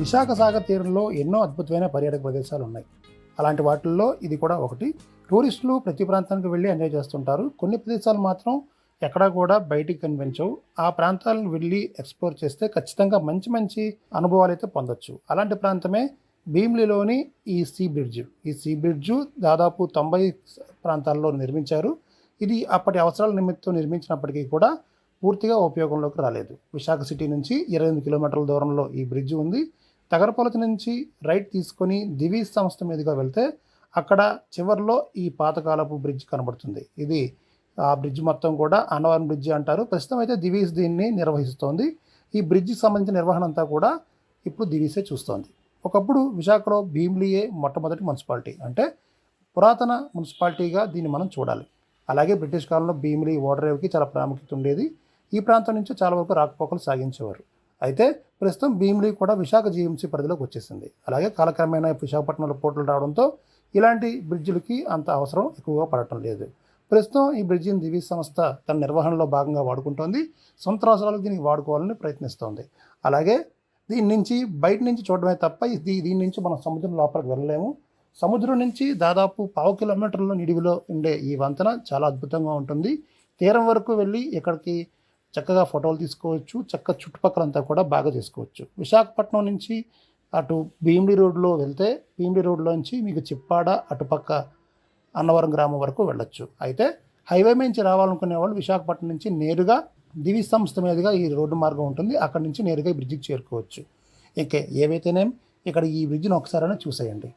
విశాఖ సాగర్ తీరంలో ఎన్నో అద్భుతమైన పర్యాటక ప్రదేశాలు ఉన్నాయి. అలాంటి వాటిల్లో ఇది కూడా ఒకటి. టూరిస్టులు ప్రతి ప్రాంతానికి వెళ్ళి ఎంజాయ్ చేస్తుంటారు. కొన్ని ప్రదేశాలు మాత్రం ఎక్కడా కూడా బయటికి కనిపించవు. ఆ ప్రాంతాలను వెళ్ళి ఎక్స్ప్లోర్ చేస్తే ఖచ్చితంగా మంచి మంచి అనుభవాలు అయితే పొందొచ్చు. అలాంటి ప్రాంతమే భీమిలిలోని ఈ సీ బ్రిడ్జ్. ఈ సీ బ్రిడ్జ్ దాదాపు తొంభై ప్రాంతాల్లో నిర్మించారు. ఇది అప్పటి అవసరాల నిమిత్తం నిర్మించినప్పటికీ కూడా పూర్తిగా ఉపయోగంలోకి రాలేదు. విశాఖ సిటీ నుంచి ఇరవై ఎనిమిది కిలోమీటర్ల దూరంలో ఈ బ్రిడ్జ్ ఉంది. తగరపొలతి నుంచి రైట్ తీసుకొని దివీ సంస్థ మీదుగా వెళ్తే అక్కడ చివర్లో ఈ పాతకాలపు బ్రిడ్జ్ కనబడుతుంది. ఇది ఆ బ్రిడ్జ్ మొత్తం కూడా అన్నవరం బ్రిడ్జ్ అంటారు. ప్రస్తుతం అయితే దివీస్ దీన్ని నిర్వహిస్తోంది. ఈ బ్రిడ్జికి సంబంధించిన నిర్వహణ అంతా కూడా ఇప్పుడు దివీసే చూస్తోంది. ఒకప్పుడు విశాఖలో భీమిలియే మొట్టమొదటి మున్సిపాలిటీ అంటే పురాతన మున్సిపాలిటీగా దీన్ని మనం చూడాలి. అలాగే బ్రిటిష్ కాలంలో భీమిలి ఓడరేవుకి చాలా ప్రాముఖ్యత ఉండేది. ఈ ప్రాంతం నుంచి చాలా వరకు రాకపోకలు సాగించేవారు. అయితే ప్రస్తుతం భీమిలి కూడా విశాఖ జీఎంసీ పరిధిలోకి వచ్చేసింది. అలాగే కాలక్రమేణా విశాఖపట్నంలో పోర్టులు రావడంతో ఇలాంటి బ్రిడ్జిలకి అంత అవసరం ఎక్కువగా పడటం లేదు. ప్రస్తుతం ఈ బ్రిడ్జిని దివీ సంస్థ తన నిర్వహణలో భాగంగా వాడుకుంటోంది. సొంత అవసరాలకు దీనికి వాడుకోవాలని ప్రయత్నిస్తోంది. అలాగే దీని నుంచి బయట నుంచి చూడడమే తప్ప ఇది దీని నుంచి మనం సముద్రం లోపలికి వెళ్ళలేము. సముద్రం నుంచి దాదాపు పావు కిలోమీటర్ల నిడివిలో ఉండే ఈ వంతెన చాలా అద్భుతంగా ఉంటుంది. తీరం వరకు వెళ్ళి ఇక్కడికి చక్కగా ఫోటోలు తీసుకోవచ్చు చక్క చుట్టుపక్కలంతా కూడా బాగా చేసుకోవచ్చు. విశాఖపట్నం నుంచి అటు భీమిడి రోడ్లో వెళ్తే భీమిలి రోడ్లోంచి మీకు చిప్పాడ అటుపక్క అన్నవరం గ్రామం వరకు వెళ్ళొచ్చు. అయితే హైవే నుంచి రావాలనుకునే వాళ్ళు విశాఖపట్నం నుంచి నేరుగా దివి సంస్థ మీదుగా ఈ రోడ్డు మార్గం ఉంటుంది. అక్కడి నుంచి నేరుగా ఈ బ్రిడ్జికి చేరుకోవచ్చు. ఓకే ఏవైతేనేం ఇక్కడ ఈ బ్రిడ్జిని ఒకసారైనా చూసేయండి.